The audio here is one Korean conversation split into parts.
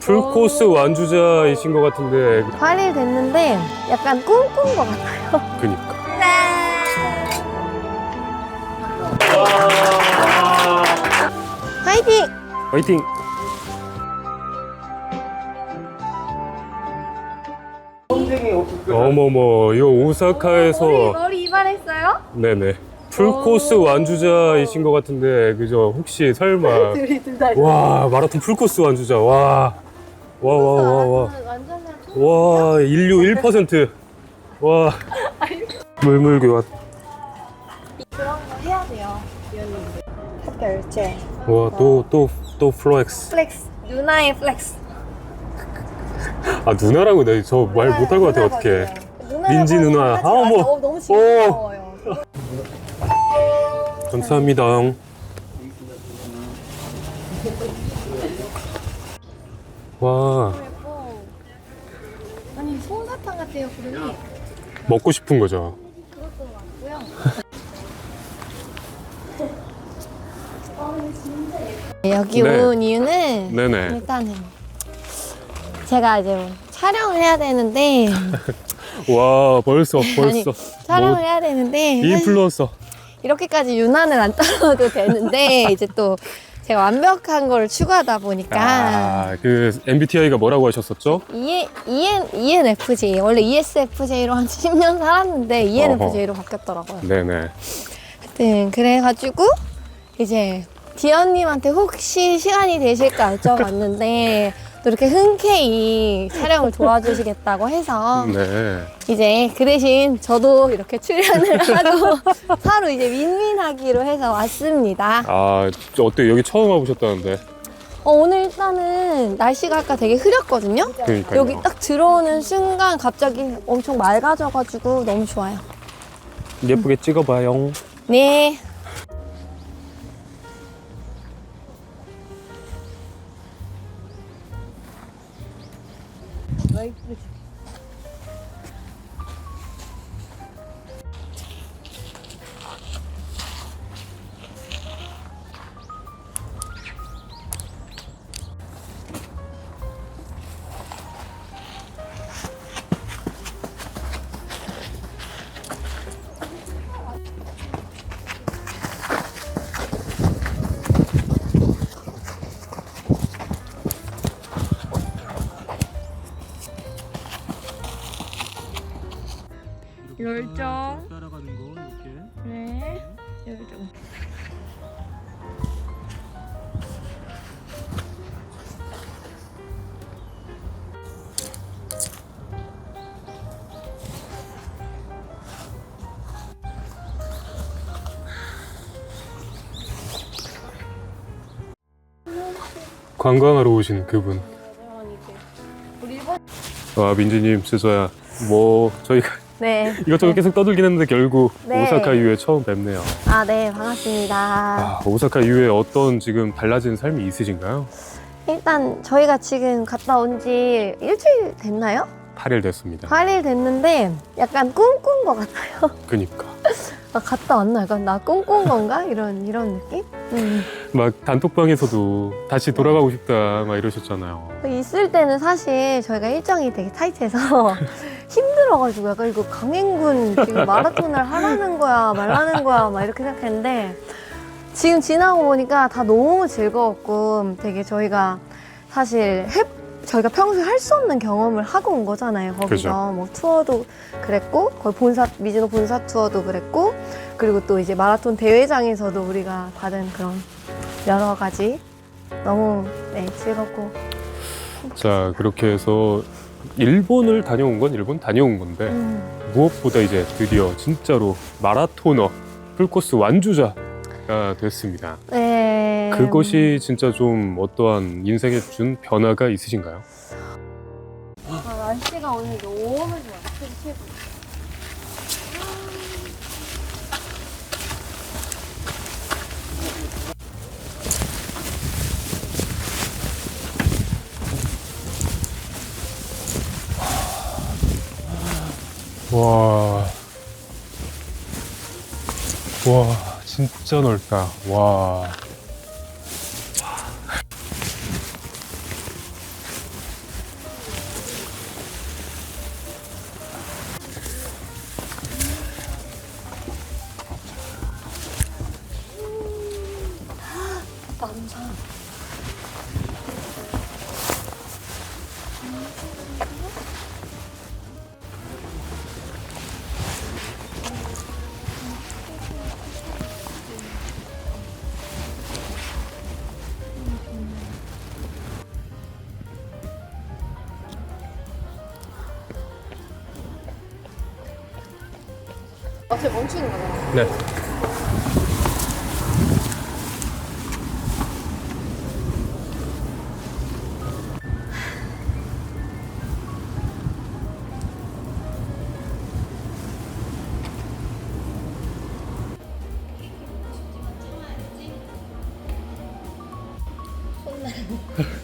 풀코스 완주자이신 것 같은데. 8일 됐는데 약간 꿈꾼 것 같아요. 그니까. 화이팅! 화이팅! 어머머 이거 오사카에서 머리 이발했어요? 네네. 풀코스 완주자이신 것 같은데 그죠? 혹시 설마. 둘이 둘다. 와 마라톤 풀코스 완주자. 와 와 와 와 와 완전 와 인류 1%. 와 물물 교환. 그런 거 해야 돼요. 위원님들. 학교 열쇠. 와또 또 또 플렉스. 플렉스. 누나의 플렉스. 아 누나라고 내가 저말 못할 것 같아 어떻게? 민지 누나. 아, 어머. 어, 너무 징그러워요. 감사합니다. 와 예뻐. 아니 솜사탕 같아요 구름이. 먹고 싶은 거죠. 그것도 맞고요. 여기 네. 온 이유는 네네. 일단은 제가 이제 촬영을 해야 되는데 와 벌써 아니, 벌써 촬영을 뭐, 해야 되는데 인플루언서. 이렇게까지 유난을 안 떨어도 되는데 이제 또 제가 완벽한 걸 추구하다 보니까 아 그 MBTI가 뭐라고 하셨었죠? E EN, ENFJ 원래 ESFJ로 한 10년 살았는데 ENFJ로 바뀌었더라고요. 네네. 하여튼 그래가지고 이제 디언님한테 혹시 시간이 되실까 여쭤봤는데 또 이렇게 흔쾌히 촬영을 도와주시겠다고 해서 네. 이제 그 대신 저도 이렇게 출연을 하고 서로 이제 윈윈하기로 해서 왔습니다. 아 어때 여기 처음 와보셨다는데? 어, 오늘 일단은 날씨가 아까 되게 흐렸거든요. 그러니까요. 여기 딱 들어오는 순간 갑자기 엄청 맑아져가지고 너무 좋아요. 예쁘게 찍어봐요. 네. 열 관광하러 오신 그분. 와 민지님 진짜야. 뭐 저희가 네. 이것저것 계속 떠들긴 했는데 결국 네. 오사카 이후에 처음 뵙네요. 아, 네. 반갑습니다. 아, 오사카 이후에 어떤 지금 달라진 삶이 있으신가요? 일단 저희가 지금 갔다 온 지 일주일 됐나요? 8일 됐습니다. 8일 됐는데 약간 꿈꾼 것 같아요. 그니까 아, 갔다 왔나? 약간 나 꿈꾼 건가? 이런, 이런 느낌? 음. 막 단톡방에서도 다시 돌아가고 싶다 막 이러셨잖아요. 있을 때는 사실 저희가 일정이 되게 타이트해서 힘들어가지고 약간 이거 강행군 지금 마라톤을 하라는 거야 말라는 거야 막 이렇게 생각했는데 지금 지나고 보니까 다 너무 즐거웠고 되게 저희가 사실 해, 저희가 평소에 할 수 없는 경험을 하고 온 거잖아요 거기서 그죠. 뭐 투어도 그랬고 거기 본사 미즈노 본사 투어도 그랬고 그리고 또 이제 마라톤 대회장에서도 우리가 받은 그런 여러 가지 너무 네 즐겁고 자 그렇게 해서 일본을 다녀온 건 일본 다녀온 건데 음. 무엇보다 이제 드디어 진짜로 마라토너 풀코스 완주자가 됐습니다. 네. 그것이 진짜 좀 어떠한 인생에 준 변화가 있으신가요? 아, 날씨가 오늘 너무 좋아. 최고. 와. 와, 진짜 넓다. 와. 어차피 멈추는 거잖아. 네.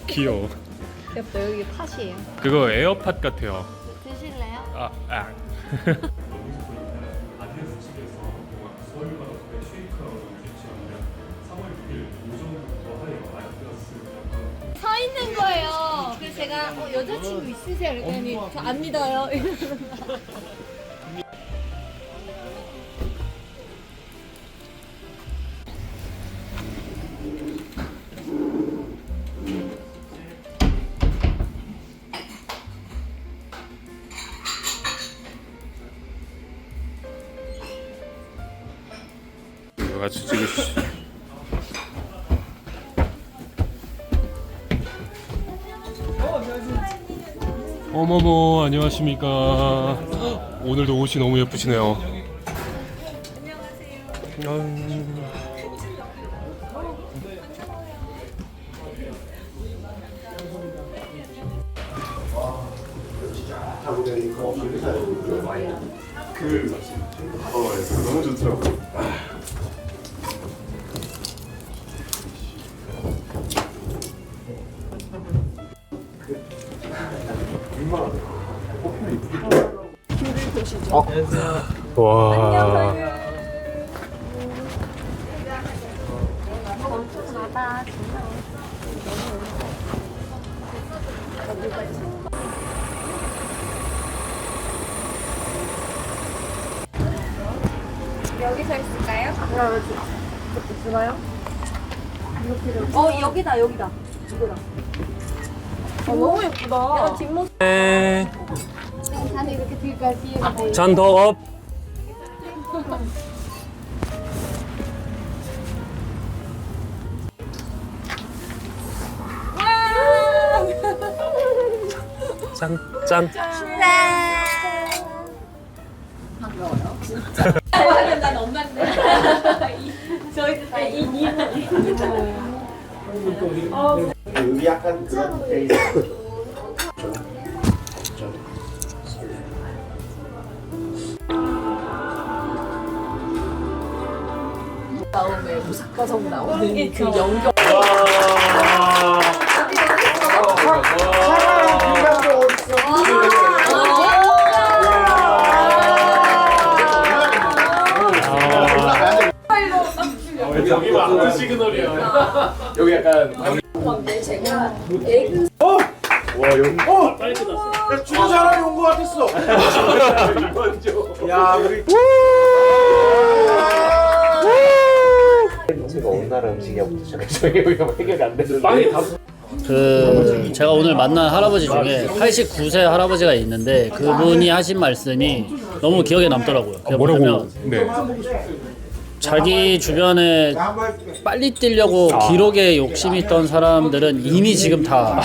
귀여워. 귀엽다. 여기 팥이에요. 그거 에어팟 같아요. 드실래요? 아, 아. 제가 어, 여자친구 있으세요? 그랬더니 저 안 믿어요. 같이 찍으시죠. 어머머 안녕하십니까. 오늘도 옷이 너무 예쁘시네요. 안녕하세요. 와. 여기서 있을까요? 들어요? 어 여기다 여기다 이거다. 어, 너무 예쁘다. 뒷모습 네. 잔 이렇게 들까 뒤에가 돼. 잔더 업. 짠, 짠. 난 엄마인데. 저희도 다이 여기 약간 그런 데 있어. 차가운 비방도 어딨어? 여기가 아무 시그널이야. 여기 약간 와 여기 어! 야, 주는 사람이 온 것 같았어. 야 우리 제가 음식이냐부터 시작해서 여기가 해결이 안 되는데 빵이 다 그 제가 오늘 만난 할아버지 중에 89세 할아버지가 있는데 그분이 하신 말씀이 너무 기억에 남더라고요. 그게 뭐라고? 네. 자기 주변에 빨리 뛰려고 기록에 욕심이 있던 사람들은 이미 지금 다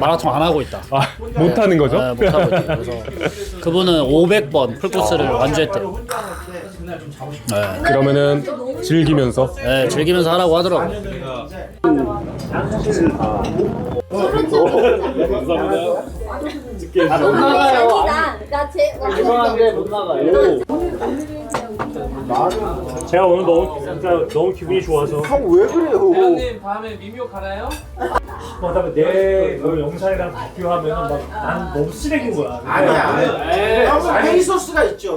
마라톤 안 하고 있다. 아, 못하는 거죠? 네, 못 하고 있대요. 그래서 그분은 500번 풀코스를 완주했대요. 네, 그러면은 즐기면서 네, 즐기면서 하라고 하더라고요. 나제 제가 오늘 너무 진짜 너무 기분이 좋아서 형 왜 그래요? 회원님 다음에 미미호 가나요? 그다음에 내 그 영상이랑 비교하면 막 난 너무 쓰레기인 거야. 아니야 아니야. 형은 헤이 소스가 있죠.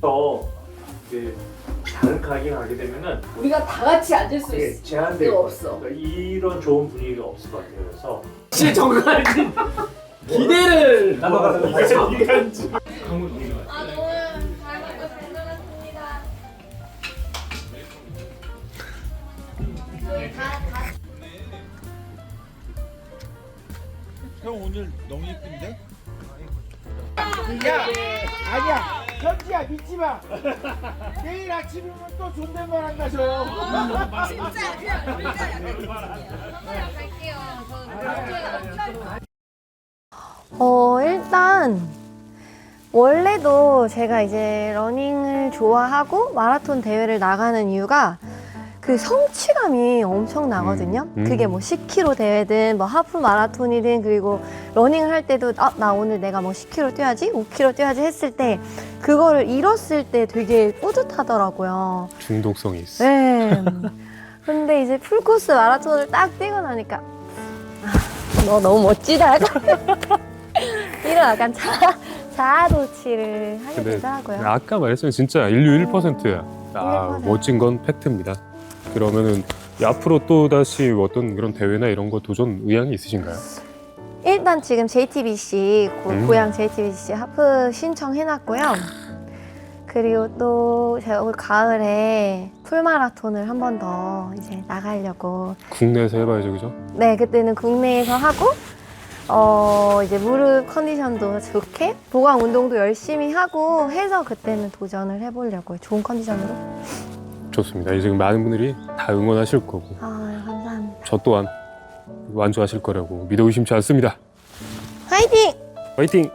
더 이제 다른 가게 가게 되면은 우리가 다 같이 앉을 수 있어. 것 없어. 그러니까 이런 좋은 분위기가 없을 것 같아요. 그래서 시 정갈지 기대를 넘어가서 이간지 아 너무 잘 먹고 잘 놀았습니다. 저희 다 다. 형 오늘 너무 예쁜데? 야 아니야 현지야 믿지 마. 내일 아침이면 또 존댓말 한다 저. 진짜 그냥 우리가 한번 갈게요. 저 어, 일단 원래도 제가 이제 러닝을 좋아하고 마라톤 대회를 나가는 이유가 그 성취감이 엄청 나거든요. 음, 음. 그게 뭐 10km 대회든 뭐 하프 마라톤이든 그리고 러닝을 할 때도 아, 나 오늘 내가 뭐 10km 뛰어야지, 5km 뛰어야지 했을 때 그거를 이뤘을 때 되게 뿌듯하더라고요. 중독성이 있어. 네. 근데 이제 풀코스 마라톤을 딱 뛰고 나니까 아, 너 너무 멋지다. 이런 약간 자, 자아도취를 하게 근데 되더라고요. 아까 말했지만 진짜 인류 1%야. 아, 1%. 멋진 건 팩트입니다. 그러면은 앞으로 또 다시 어떤 그런 대회나 이런 거 도전 의향이 있으신가요? 일단 지금 JTBC 고, 음. 고향 JTBC 하프 신청해놨고요. 그리고 또 제가 올 가을에 풀 마라톤을 한 번 더 이제 나가려고. 국내에서 해봐야죠, 그죠? 네, 그때는 국내에서 하고 어 이제 무릎 컨디션도 좋게 보강 운동도 열심히 하고 해서 그때는 도전을 해보려고요. 좋은 컨디션으로. 좋습니다. 이제 많은 분들이 다 응원하실 거고 아 감사합니다. 저 또한 완주하실 거라고 믿어 의심치 않습니다. 화이팅! 화이팅!